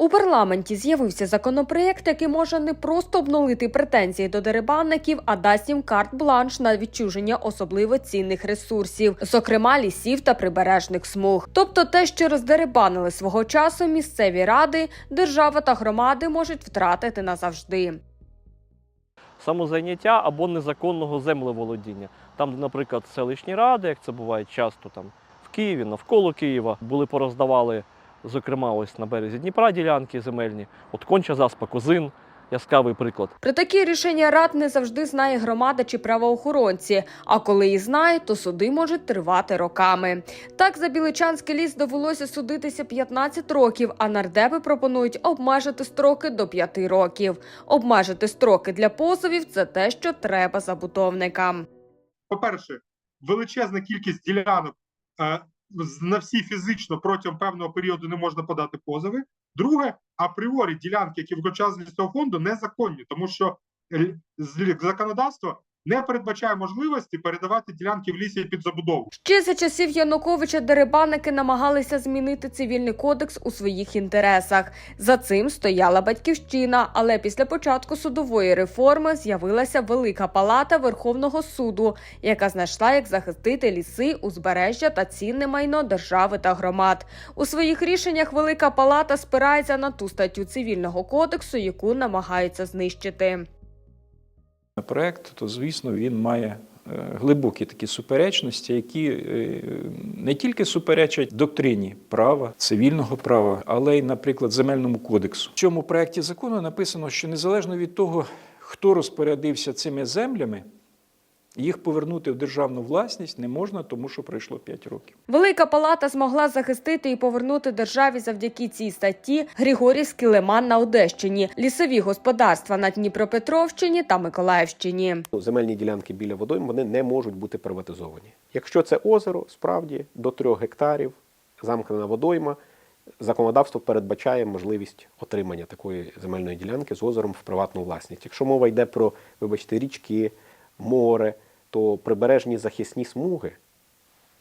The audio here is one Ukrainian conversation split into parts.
У парламенті з'явився законопроєкт, який може не просто обнулити претензії до дерибанників, а дасть їм карт-бланш на відчуження особливо цінних ресурсів, зокрема лісів та прибережних смуг. Тобто, те, що роздерибанили свого часу місцеві ради, держава та громади можуть втратити назавжди. самозайняття або незаконного землеволодіння. Там, наприклад, селищні ради, як це буває часто там в Києві, навколо Києва, були пороздавали, зокрема, ось на березі Дніпра ділянки земельні, от конча заспа, козин, яскравий приклад. Про такі рішення рад не завжди знає громада чи правоохоронці. А коли і знає, то суди можуть тривати роками. Так за Біличанський ліс довелося судитися 15 років, а нардепи пропонують обмежити строки до 5 років. Обмежити строки для позовів це те, що треба забудовникам. по-перше, величезна кількість ділянок е, на всі фізично протягом певного періоду не можна подати позови. Друге, апріорі ділянки, які включаються з цього фонду, незаконні, тому що е, законодавство не передбачає можливості передавати ділянки в лісі під забудову. Ще за часів Януковича дерибанники намагалися змінити цивільний кодекс у своїх інтересах. За цим стояла батьківщина, але після початку судової реформи з'явилася велика палата Верховного суду, яка знайшла, як захистити ліси, узбережжя та цінне майно держави та громад. У своїх рішеннях Велика Палата спирається на ту статтю цивільного кодексу, яку намагаються знищити. Проект, то звісно він має е, глибокі такі суперечності, які е, не тільки суперечать доктрині права, цивільного права, але й, наприклад, земельному кодексу. В цьому проекті закону написано, що незалежно від того, хто розпорядився цими землями, їх повернути в державну власність не можна, тому що пройшло 5 років. Велика палата змогла захистити і повернути державі завдяки цій статті Григорівський лиман на Одещині, лісові господарства на Дніпропетровщині та Миколаївщині. Земельні ділянки біля водойм вони не можуть бути приватизовані. Якщо це озеро, справді до 3 гектарів замкнена водойма, законодавство передбачає можливість отримання такої земельної ділянки з озером в приватну власність. Якщо мова йде про, вибачте, річки, море, то прибережні захисні смуги,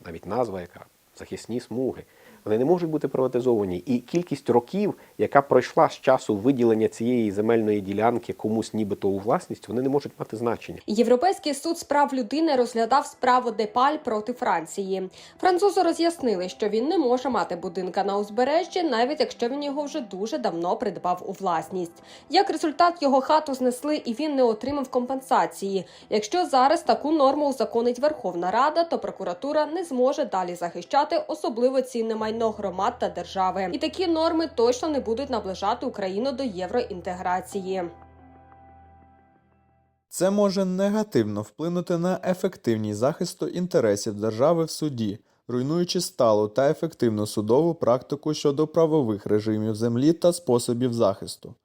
навіть назва яка захисні смуги, вони не можуть бути приватизовані. І кількість років, яка пройшла з часу виділення цієї земельної ділянки комусь нібито у власність, вони не можуть мати значення. Європейський суд з прав людини розглядав справу Депаль проти Франції. Французи роз'яснили, що він не може мати будинка на узбережжі, навіть якщо він його вже дуже давно придбав у власність. Як результат, його хату знесли і він не отримав компенсації. Якщо зараз таку норму узаконить Верховна Рада, то прокуратура не зможе далі захищати особливо цінне майно громад та держави. І такі норми точно не будуть наближати Україну до євроінтеграції. Це може негативно вплинути на ефективність захисту інтересів держави в суді, руйнуючи сталу та ефективну судову практику щодо правових режимів землі та способів захисту.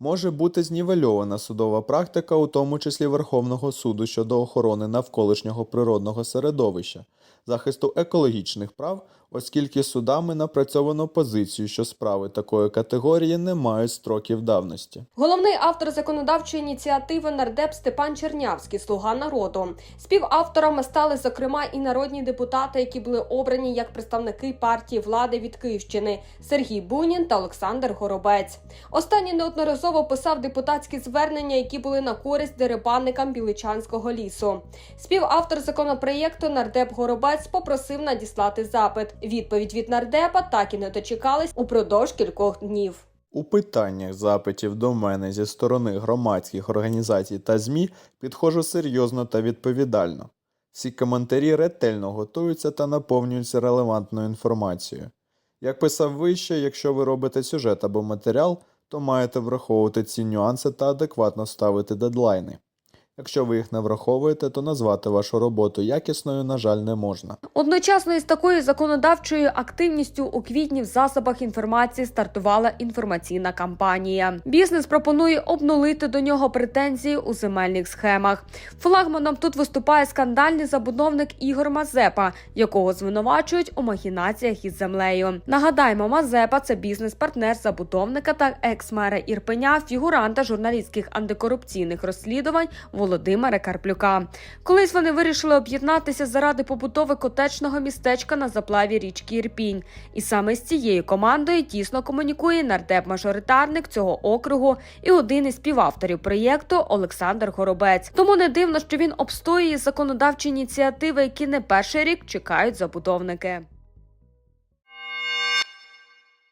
Може бути знівельована судова практика, у тому числі Верховного суду щодо охорони навколишнього природного середовища, захисту екологічних прав, оскільки судами напрацьовано позицію, що справи такої категорії не мають строків давності. Головний автор законодавчої ініціативи нардеп Степан Чернявський, слуга народу. Співавторами стали зокрема і народні депутати, які були обрані як представники партії влади від Київщини Сергій Бунін та Олександр Горобець. Останній неодноразово писав депутатські звернення, які були на користь дерибанникам Біличанського лісу. Співавтор законопроєкту нардеп Горобець попросив надіслати запит. Відповідь від нардепа так і не дочекались упродовж кількох днів. У питаннях запитів до мене зі сторони громадських організацій та ЗМІ підходжу серйозно та відповідально. Всі коментарі ретельно готуються та наповнюються релевантною інформацією. Як писав вище, якщо ви робите сюжет або матеріал, то маєте враховувати ці нюанси та адекватно ставити дедлайни. Якщо ви їх не враховуєте, то назвати вашу роботу якісною, на жаль, не можна. Одночасно із такою законодавчою активністю у квітні в засобах інформації стартувала інформаційна кампанія. Бізнес пропонує обнулити до нього претензії у земельних схемах. Флагманом тут виступає скандальний забудовник Ігор Мазепа, якого звинувачують у махінаціях із землею. Нагадаємо, Мазепа це бізнес-партнер забудовника та екс-мера Ірпеня, фігуранта журналістських антикорупційних розслідувань Володимира Карплюка. Колись вони вирішили об'єднатися заради побудови котечного містечка на заплаві річки Ірпінь. І саме з цією командою тісно комунікує нардеп-мажоритарник цього округу і один із співавторів проєкту Олександр Горобець. Тому не дивно, що він обстоює законодавчі ініціативи, які не перший рік чекають забудовники.